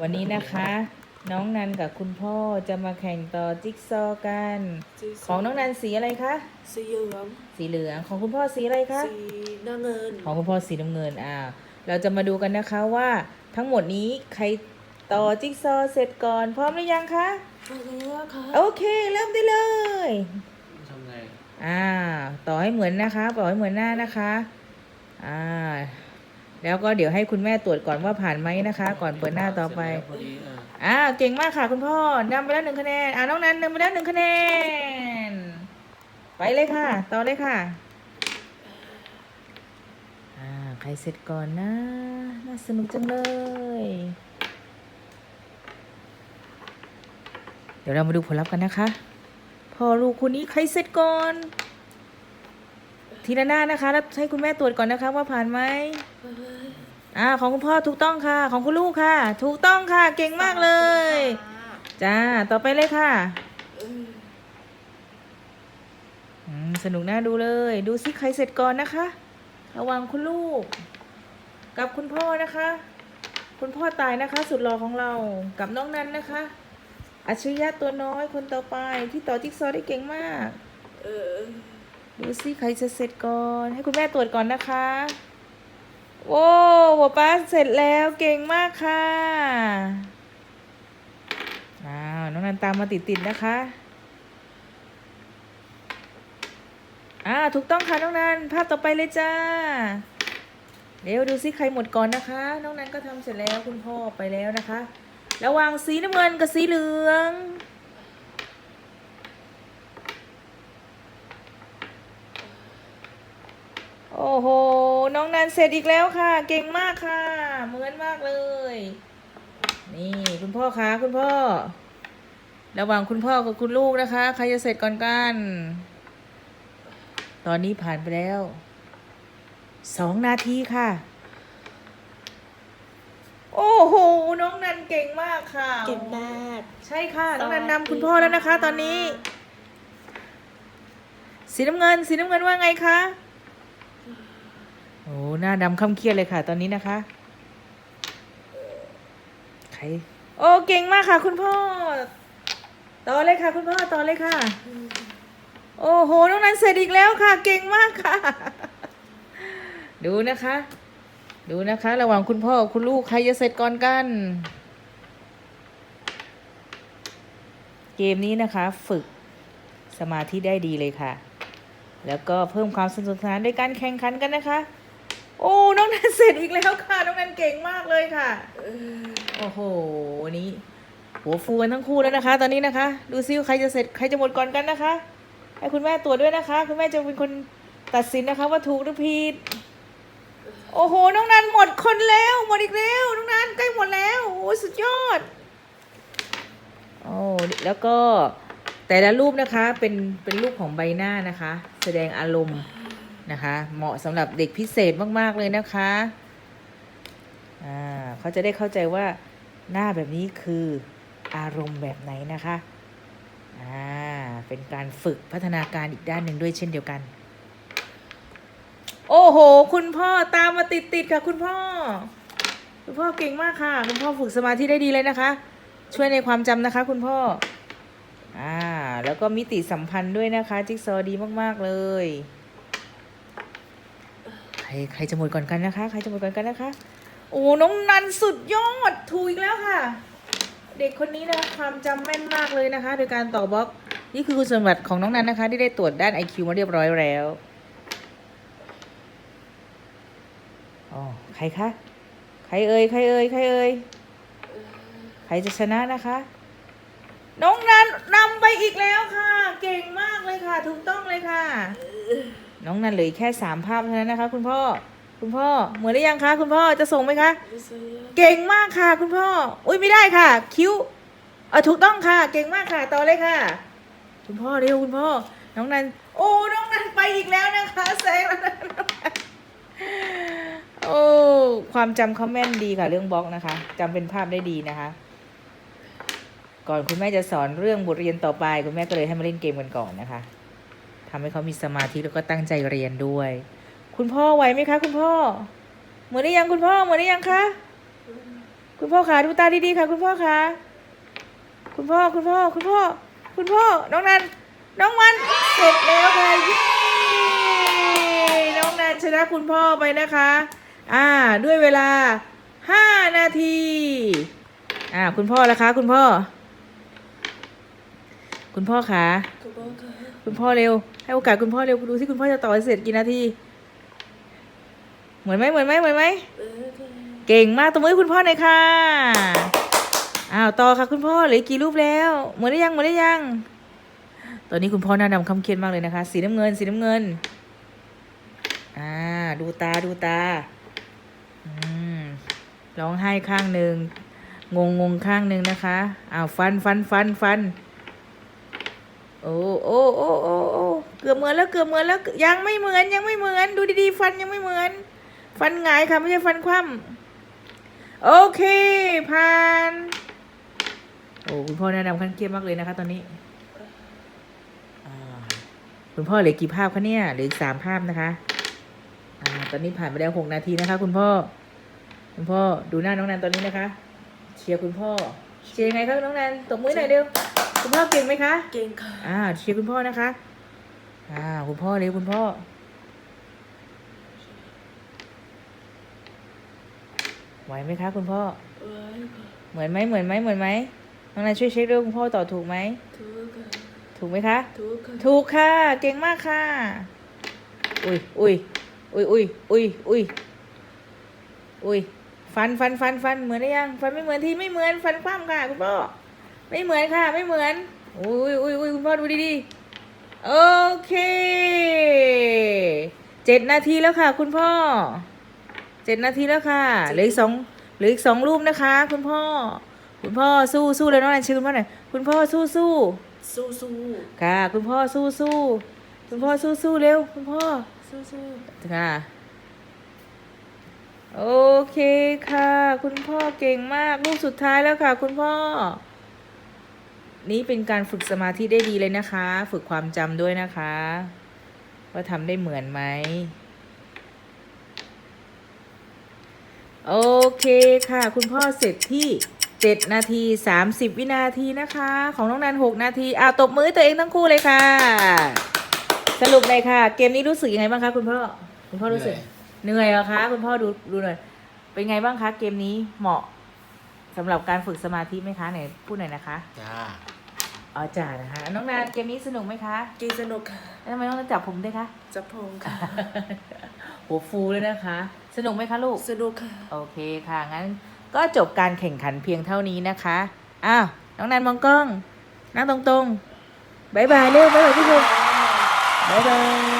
วันนี้นะคะ น้องนันกับคุณพ่อจะมาแข่งต่อจิ๊กซอว์กัน ของน้องนันสีอะไรคะ สีเหลืองสีเหลืองของคุณพ่อสีอะไรคะ สีน้ำเงิน ของคุณพ่อสีน้ำเงินอ่าเราจะมาดูกันนะคะว่าทั้งหมดนี้ใครต่อจิ๊กซอว์เสร็จก่อนพร้อมหรือยังคะพอแล้วค่ะโอเคเริ่มได้เลยทำไงอ่าต่อให้เหมือนนะคะ ต่อให้เหมือนหน้านะคะอ่า แล้วก็เดี๋ยวให้คุณแม่ตรวจก่อนว่าผ่านไหมนะคะ ก่อนเปิดหน้าต่อไปเสร็จแล้วพอดีอะอ่าเก่งมากค่ะคุณพ่อนำไปแล้วหนึ่งคะแนนอ่าน้องนันนำไปแล้วหนึ่งคะแนน ไปเลยค่ะ ต่อเลยค่ะอ่าใครเสร็จก่อนนะน่าสนุกจังเลย เดี๋ยวเรามาดูผลลัพธ์กันนะคะ พอลูกคนนี้ใครเสร็จก่อน ทีละหน้านะคะ แล้วให้คุณแม่ตรวจก่อนนะคะ ว่าผ่านไหมอ่าของคุณพ่อถูกต้องค่ะ ของคุณลูกค่ะ ถูกต้องค่ะ เก่งมากเลย จ้า ต่อไปเลยค่ะสนุกน่าดูเลย ดูซิใครเสร็จก่อนนะคะ ระวังคุณลูก กับคุณพ่อนะคะ คุณพ่อตายนะคะ สุดหล่อของเรา กับน้องนันนะคะอัจฉริยะตัวน้อยคนต่อไปที่ต่อจิ๊กซอว์ได้เก่งมาก เออ ดูซิใครจะเสร็จก่อน ให้คุณแม่ตรวจก่อนนะคะโอ้หัวป้าเสร็จแล้วเก่งมากค่ะอ้าวน้องนันตามมาติดๆนะคะอ้าถูกต้องค่ะน้องนันภาพต่อไปเลยจ้าเดี๋ยวดูซิใครหมดก่อนนะคะ น้องนันก็ทำเสร็จแล้วคุณพ่อไปแล้วนะคะ ระหว่างสีน้ำเงินกับสีเหลือง โอ้โห น้องนันเสร็จอีกแล้วค่ะ เก่งมากค่ะ เหมือนมากเลย นี่คุณพ่อคะคุณพ่อ ระหว่างคุณพ่อกับคุณลูกนะคะ ใครจะเสร็จก่อนกัน ตอนนี้ผ่านไปแล้ว สองนาทีค่ะ โอ้โห น้องนันเก่งมากค่ะ เก่งมาก ใช่ค่ะ น้องนันสวัสดีนำคุณพ่อแล้วนะคะค่ะตอนนี้ สีน้ำเงิน สีน้ำเงินว่าไงคะ โอ้หน้าดำค่ำเครียดเลยค่ะ ตอนนี้นะคะ ใคร โอ้เก่งมากค่ะ คุณพ่อ ต่อเลยค่ะ คุณพ่อต่อเลยค่ะ โอ้โห น้องนันเสร็จอีกแล้วค่ะ เก่งมากค่ะ ดูนะคะ ดูนะคะ ระหว่างคุณพ่อคุณลูกใครจะเสร็จก่อนกัน เกมนี้นะคะ ฝึกสมาธิได้ดีเลยค่ะแล้วก็เพิ่มความสนุกสนานด้วยการแข่งขันกันนะคะ โอ้ น้องนันเสร็จอีกแล้วค่ะ น้องนันเก่งมากเลยค่ะ โอ้โหวันนี้หัวฟูกันทั้งคู่แล้วนะคะ ตอนนี้นะคะ ดูซิวใครจะเสร็จใครจะหมดก่อนกันนะคะ ให้คุณแม่ตรวจด้วยนะคะ คุณแม่จะเป็นคนตัดสินนะคะว่าถูกหรือผิด โอ้โห น้องนันหมดคนแล้ว หมดอีกแล้ว น้องนันใกล้หมดแล้ว โอ้สุดยอด โอ้แล้วก็แต่ละรูปนะคะเป็นเป็นรูปของใบหน้านะคะ แสดงอารมณ์ นะคะ เหมาะสำหรับเด็กพิเศษมาก ๆ เลยนะคะอ่าเขาจะได้เข้าใจว่าหน้าแบบนี้คืออารมณ์แบบไหนนะคะอ่าเป็นการฝึกพัฒนาการอีกด้านหนึ่งด้วยเช่นเดียวกัน โอ้โห คุณพ่อตามมาติดติดๆค่ะ คุณพ่อ คุณพ่อเก่งมากค่ะ คุณพ่อฝึกสมาธิได้ดีเลยนะคะ ช่วยในความจำนะคะ คุณพ่ออ่าแล้วก็มิติสัมพันธ์ด้วยนะคะ จิ๊กซอว์ดีมาก ๆ เลย ใครจะหมดก่อนกันนะคะ ใครจะหมดก่อนกันนะคะ โอ้น้องนันสุดยอดถูกอีกแล้วค่ะ เด็กคนนี้นะคะความจำแม่นมากเลยนะคะ โดยการต่อบล็อกนี่คือคุณสมบัติของน้องนันนะคะ ที่ได้ตรวจด้าน IQ มาเรียบร้อยแล้วอ๋อใครคะใครเอ่ยใครเอ่ยใครเอ่ยใครจะชนะนะคะ น้องนันนำไปอีกแล้วค่ะ เก่งมากเลยค่ะ ถูกต้องเลยค่ะ น้องนันเหลืออกแค่สามภาพเท่านั้นนะคะ คุณพ่อ คุณพ่อ เหมือนหรือยังคะ คุณพ่อจะส่งไหมคะ เก่งมากค่ะ คุณพ่อ อุ้ยไม่ได้ค่ะ คิ้วเออถูกต้องค่ะ เก่งมากค่ะ ต่อเลยค่ะ คุณพ่อเร็วคุณพ่อ น้องนัน โอ้ น้องนันไปอีกแล้วนะคะแซงแล้วนะน้องนันโอ้ ความจำเขาแม่นดีค่ะ เรื่องบล็อกนะคะจำเป็นภาพได้ดีนะคะ ก่อนคุณแม่จะสอนเรื่องบทเรียนต่อไป คุณแม่ก็เลยให้มาเล่นเกมกันก่อนนะคะ ทำให้เขามีสมาธิแล้วก็ตั้งใจเรียนด้วย คุณพ่อไหวไหมคะ คุณพ่อ เหมือนได้ยังคุณพ่อเหมือนได้ยังคะคุณพ่อขาดูตาดีๆค่ะ คุณพ่อขาคุณพ่อคุณพ่อ คุณพ่อ คุณพ่อ น้องนันน้องมันเสร็จแล้วค่ะย้น้องนันชนะคุณพ่อไปนะคะ อ่า ด้วยเวลาห้านาที อ่า คุณพ่อละคะ คุณพ่อ คุณพ่อขาคุณพ่อคะ คุณพ่อเร็ว ให้โอกาสคุณพ่อเร็วดูที่คุณพ่อจะต่อเสร็จกี่นาที เหมือนไหมเหมือนไหมเหมือนไหมเก่งมากตบมือคุณพ่อหน่อยค่ะ อ้าวต่อค่ะคุณพ่อเหลือกี่รูปแล้ว เหมือนได้ยังเหมือนได้ยัง ตอนนี้คุณพ่อหน้าดำคำเคียดมากเลยนะคะ สีน้ำเงิน สีน้ำเงิน อ่า ดูตาดูตา อืมร้องไห้ข้างหนึ่งงงงงข้างหนึ่งนะคะ อ้าวฟันฟันฟันฟัน โอ้โอ้โอ้โอ้โอ้เกือบเหมือนแล้วเกือบเหมือนแล้วยังไม่เหมือนยังไม่เหมือน ดูดีๆ ฟันยังไม่เหมือน ฟันหงายค่ะไม่ใช่ฟันคว่ำโอเคผ่านโอ้คุณพ่อแนะนำขั้นเครียดมากเลยนะคะ ตอนนี้คุณพ่อเหลือกี่ภาพคะเนี่ยเหลืออีกสามภาพนะคะอ่าตอนนี้ผ่านไปแล้วหกนาทีนะคะ คุณพ่อ คุณพ่อดูหน้าน้องนันตอนนี้นะคะ เชียร์คุณพ่อ เชียร์ยังไงครับน้องนันตบมือหน่อยเร็ว คุณพ่อเก่งไหมคะ เก่งค่ะ อ่าเชียร์คุณพ่อนะคะ อ่า คุณพ่อเร็วคุณพ่อ ไหวไหมคะ คุณพ่อไว้ค่ะเหมือนไหมเหมือนไหมเหมือนไหมน้องนายช่วยเช็คด้วยคุณพ่อตอบถูกไหม ถูกค่ะ ถูกไหมคะ ถูกค่ะ ถูกค่ะ เก่งมากค่ะ อุ้ยอุ้ยอุ้ยอุ้ยอุ้ยอุ้ยอุ้ยฟันฟันฟันฟันเหมือนได้ยัง ฟันไม่เหมือนที่ไม่เหมือนฟันคว่ำค่ะคุณพ่อ ไม่เหมือนค่ะ ไม่เหมือนอุ้ยอุ้ยอุ้ยคุณพ่อดูดีๆ โอเคเจ็ดนาทีแล้วค่ะ คุณพ่อเจ็ดนาทีแล้วค่ะเหลืออีกสองเหลืออีกสองรูปนะคะ คุณพ่อ คุณพ่อสู้สู้เลยน้องนันชื่อคุณพ่อหน่อยคุณพ่อสู้สู้สู้สู้ค่ะ คุณพ่อสู้สู้คุณพ่อสู้สู้เร็ว คุณพ่อสู้สู้ค่ะโอเคค่ะ คุณพ่อเก่งมากลูกสุดท้ายแล้วค่ะ คุณพ่อ นี่เป็นการฝึกสมาธิได้ดีเลยนะคะ ฝึกความจำด้วยนะคะ ว่าทำได้เหมือนไหมโอเคค่ะ คุณพ่อเสร็จที่ 7 นาที 30 วินาทีนะคะ ของน้องนัน 6 นาทีอ่าตบมือให้ตัวเองทั้งคู่เลยค่ะ สรุปเลยค่ะ เกมนี้รู้สึกยังไงบ้างคะคุณพ่อคุณพ่อรู้สึกเหนื่อยเหรอคะคุณพ่อดูดูหน่อยเป็นไงบ้างคะเกมนี้เหมาะสำหรับการฝึกสมาธิไหมคะไหนพูดหน่อยนะคะจ้า อ๋อจ่านะคะน้องนานเกมนี้สนุกไหมคะกินสนุกค่ะแล้วทำไมต้องจับผมด้วยคะ จับพงค่ะ หัวฟูเลยนะคะ สนุกไหมคะลูก สนุกค่ะ โอเคค่ะ งั้นก็จบการแข่งขันเพียงเท่านี้นะคะ อ้าว น้องนันมองกล้อง นั่งตรงๆบายบายเร็วบายบายพี่ชมบายบาย